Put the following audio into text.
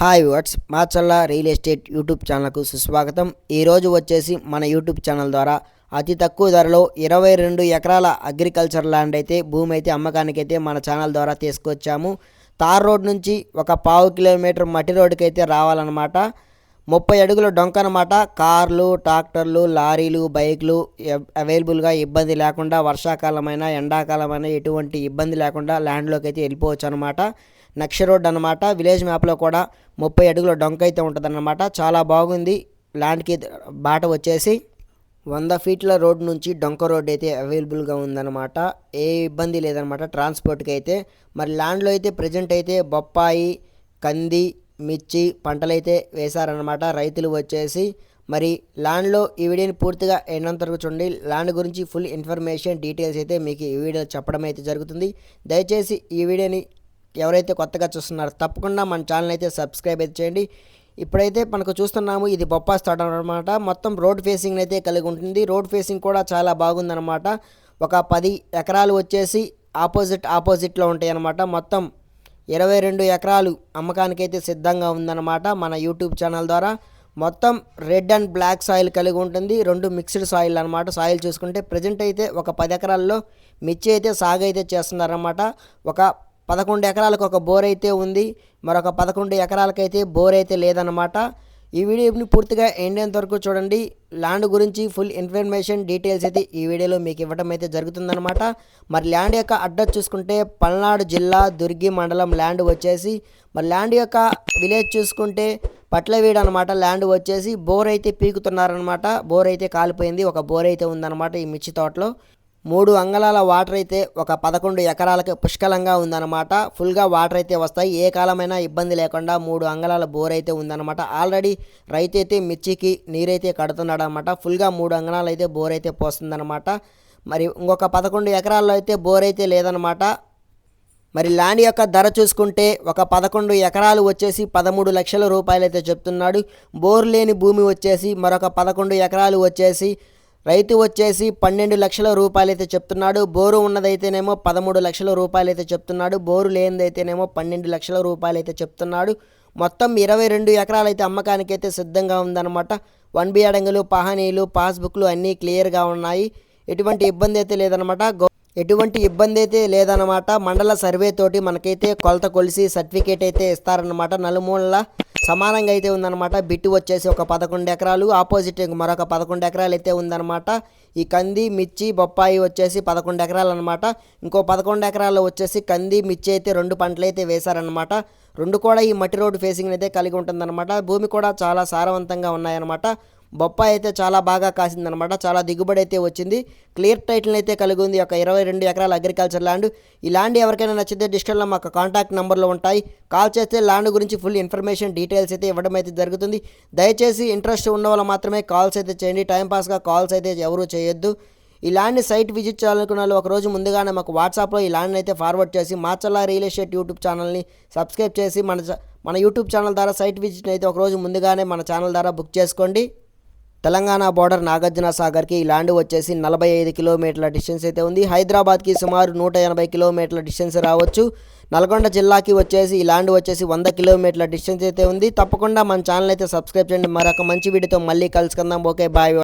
Hi what's Machalla real estate YouTube ఛానల్కు సుస్వాగతం. ఈరోజు వచ్చేసి మన యూట్యూబ్ ఛానల్ ద్వారా అతి తక్కువ ధరలో ఇరవై రెండు ఎకరాల అగ్రికల్చర్ ల్యాండ్ అయితే భూమి అయితే అమ్మకానికి అయితే మన ఛానల్ ద్వారా తీసుకొచ్చాము. తార్ రోడ్ నుంచి ఒక పావు కిలోమీటర్ మట్టి రోడ్డుకి అయితే రావాలన్నమాట. ముప్పై అడుగుల డొంక అనమాట కార్లు ట్రాక్టర్లు లారీలు బైక్లు అవైలబుల్గా ఇబ్బంది లేకుండా వర్షాకాలమైన ఎండాకాలమైన ఎటువంటి ఇబ్బంది లేకుండా ల్యాండ్లోకి అయితే వెళ్ళిపోవచ్చు అనమాట నక్ష రోడ్ అనమాట విలేజ్ మ్యాప్లో కూడా ముప్పై అడుగుల డొంక అయితే ఉంటుందన్నమాట. చాలా బాగుంది. ల్యాండ్కి బాట వచ్చేసి వంద ఫీట్ల రోడ్ నుంచి డొంక రోడ్ అయితే అవైలబుల్గా ఉందన్నమాట. ఏ ఇబ్బంది లేదనమాట ట్రాన్స్పోర్ట్కి అయితే. మరి ల్యాండ్లో అయితే ప్రజెంట్ అయితే బొప్పాయి కంది మిర్చి పంటలైతే వేశారనమాట రైతులు వచ్చేసి మరి ల్యాండ్లో ఈ వీడియోని పూర్తిగా ఎన్నంత వరకు చూడండి. ల్యాండ్ గురించి ఫుల్ ఇన్ఫర్మేషన్ డీటెయిల్స్ అయితే మీకు ఈ వీడియో చెప్పడం అయితే జరుగుతుంది. దయచేసి ఈ వీడియోని ఎవరైతే కొత్తగా చూస్తున్నారో తప్పకుండా మన ఛానల్ అయితే సబ్స్క్రైబ్ అయితే చేయండి. ఇప్పుడైతే మనకు చూస్తున్నాము ఇది బొప్పాస్ తోట అనమాట మొత్తం రోడ్ ఫేసింగ్ అయితే కలిగి ఉంటుంది. రోడ్ ఫేసింగ్ కూడా చాలా బాగుందన్నమాట. ఒక పది ఎకరాలు వచ్చేసి ఆపోజిట్ ఆపోజిట్లో ఉంటాయి అన్నమాట మొత్తం ఇరవై రెండు ఎకరాలు అమ్మకానికైతే సిద్ధంగా ఉందన్నమాట మన యూట్యూబ్ ఛానల్ ద్వారా. మొత్తం రెడ్ అండ్ బ్లాక్ సాయిల్ కలిగి ఉంటుంది. రెండు మిక్స్డ్ సాయిల్ అనమాట సాయిల్ చూసుకుంటే ప్రజెంట్ అయితే ఒక పది ఎకరాల్లో మిర్చి అయితే సాగు అయితే చేస్తున్నారన్నమాట. ఒక పదకొండు ఎకరాలకు ఒక బోర్ అయితే ఉంది మరొక పదకొండు ఎకరాలకైతే బోర్ అయితే లేదన్నమాట. ఈ వీడియోని పూర్తిగా ఎండేంత వరకు చూడండి. ల్యాండ్ గురించి ఫుల్ ఇన్ఫర్మేషన్ డీటెయిల్స్ అయితే ఈ వీడియోలో మీకు ఇవ్వడం అయితే జరుగుతుందనమాట మరి ల్యాండ్ యొక్క అడ్రస్ చూసుకుంటే పల్నాడు జిల్లా దుర్గి మండలం ల్యాండ్ వచ్చేసి మరి ల్యాండ్ యొక్క విలేజ్ చూసుకుంటే పట్లవీడు అనమాట ల్యాండ్ వచ్చేసి బోర్ అయితే పీకుతున్నారనమాట బోర్ అయితే కాలిపోయింది. ఒక బోర్ అయితే ఉందన్నమాట ఈ మిర్చి తోటలో. మూడు అంగళాల వాటర్ అయితే ఒక పదకొండు ఎకరాలకు పుష్కలంగా ఉందన్నమాట. ఫుల్గా వాటర్ అయితే వస్తాయి. ఏ కాలమైనా ఇబ్బంది లేకుండా మూడు అంగళాల బోర్ అయితే ఉందన్నమాట. ఆల్రెడీ రైతు అయితే మిర్చికి నీరైతే కడుతున్నాడు అనమాట ఫుల్గా మూడు అంగళాలు అయితే బోర్ అయితే పోస్తుందన్నమాట. మరి ఇంకొక పదకొండు ఎకరాల్లో అయితే బోర్ అయితే లేదనమాట మరి ల్యాండ్ యొక్క ధర చూసుకుంటే ఒక పదకొండు ఎకరాలు వచ్చేసి పదమూడు లక్షల రూపాయలు అయితే చెప్తున్నాడు. బోర్ లేని భూమి వచ్చేసి మరొక పదకొండు ఎకరాలు వచ్చేసి రైతు వచ్చేసి పన్నెండు లక్షల రూపాయలు అయితే చెప్తున్నాడు బోరు ఉన్నదైతేనేమో పదమూడు లక్షల రూపాయలు అయితే చెప్తున్నాడు బోరు లేనిదైతేనేమో పన్నెండు లక్షల రూపాయలు అయితే చెప్తున్నాడు. మొత్తం ఇరవై రెండు ఎకరాలు అయితే సిద్ధంగా ఉందన్నమాట. వన్ బి అడంగులు పహానీలు పాస్బుక్లు అన్నీ క్లియర్గా ఉన్నాయి. ఎటువంటి ఇబ్బంది అయితే లేదనమాట ఎటువంటి ఇబ్బంది అయితే లేదన్నమాట. మండల సర్వే తోటి మనకైతే కొలత కొలిసి సర్టిఫికేట్ అయితే ఇస్తారన్నమాట నలుమూలల. సమానంగా అయితే ఉందన్నమాట. బిట్టు వచ్చేసి ఒక పదకొండు ఎకరాలు ఆపోజిట్ మరొక పదకొండు ఎకరాలు అయితే ఉందన్నమాట. ఈ కంది మిర్చి బొప్పాయి వచ్చేసి పదకొండు ఎకరాలు అనమాట ఇంకో పదకొండు ఎకరాల్లో వచ్చేసి కంది మిర్చి అయితే రెండు పంటలు అయితే వేశారనమాట రెండు కూడా ఈ మట్టి రోడ్డు ఫేసింగ్ అయితే కలిగి ఉంటుందన్నమాట. భూమి కూడా చాలా సారవంతంగా ఉన్నాయన్నమాట. బొప్పాయి అయితే చాలా బాగా కాసిందనమాట చాలా దిగుబడి అయితే వచ్చింది. క్లియర్ టైటిల్ అయితే కలిగి ఉంది. ఒక ఇరవై రెండు ఎకరాల అగ్రికల్చర్ ల్యాండ్. ఈ ల్యాండ్ ఎవరికైనా నచ్చితే డిస్టల్లో మాకు కాంటాక్ట్ నెంబర్లు ఉంటాయి. కాల్ చేస్తే ల్యాండ్ గురించి ఫుల్ ఇన్ఫర్మేషన్ డీటెయిల్స్ అయితే ఇవ్వడం అయితే జరుగుతుంది. దయచేసి ఇంట్రెస్ట్ ఉన్న వాళ్ళు మాత్రమే కాల్స్ అయితే చేయండి. టైంపాస్గా కాల్స్ అయితే ఎవరూ చేయొద్దు. ఈ ల్యాండ్ సైట్ విజిట్ చేయాలనుకున్న వాళ్ళు ఒక రోజు ముందుగానే మాకు వాట్సాప్లో ఈ ల్యాండ్ అయితే ఫార్వర్డ్ చేసి మాచల్లా రియల్ ఎస్టేట్ యూట్యూబ్ ఛానల్ని సబ్స్క్రైబ్ చేసి మన మన యూట్యూబ్ ఛానల్ ద్వారా సైట్ విజిట్ అయితే ఒక రోజు ముందుగానే మన ఛానల్ ద్వారా బుక్ చేసుకోండి. తెలంగాణ బోర్డర్ నాగార్జున సాగర్కి ఈ ల్యాండ్ వచ్చేసి నలభై ఐదు కిలోమీటర్ల డిస్టెన్స్ అయితే ఉంది. హైదరాబాద్కి సుమారు నూట ఎనభై కిలోమీటర్ల డిస్టెన్స్ రావచ్చు. నల్గొండ జిల్లాకి వచ్చేసి ఈ ల్యాండ్ వచ్చేసి వంద కిలోమీటర్ల డిస్టెన్స్ అయితే ఉంది. తప్పకుండా మన ఛానల్ అయితే సబ్స్క్రైబ్ చేయండి. మరొక మంచి వీడియోతో మళ్ళీ కలుసుకుందాం. Okay bye.